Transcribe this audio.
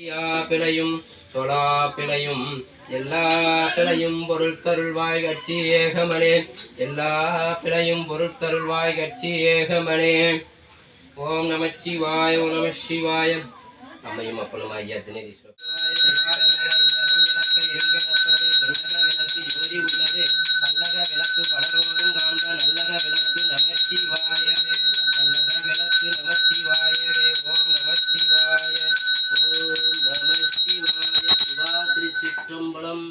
பிழையும் தொழா பிழையும் எல்லா பிழையும் பொருட்தருள்வாய் கட்சி ஏகமனே எல்லா பிழையும் பொருட்தருள்வாய் கட்சி ஏகமனே ஓம் நமச்சிவாய ஓம் நம சிவாய. அம்மையும் அப்பனும் ஐயா தினேதீஸ்வரர் குளம்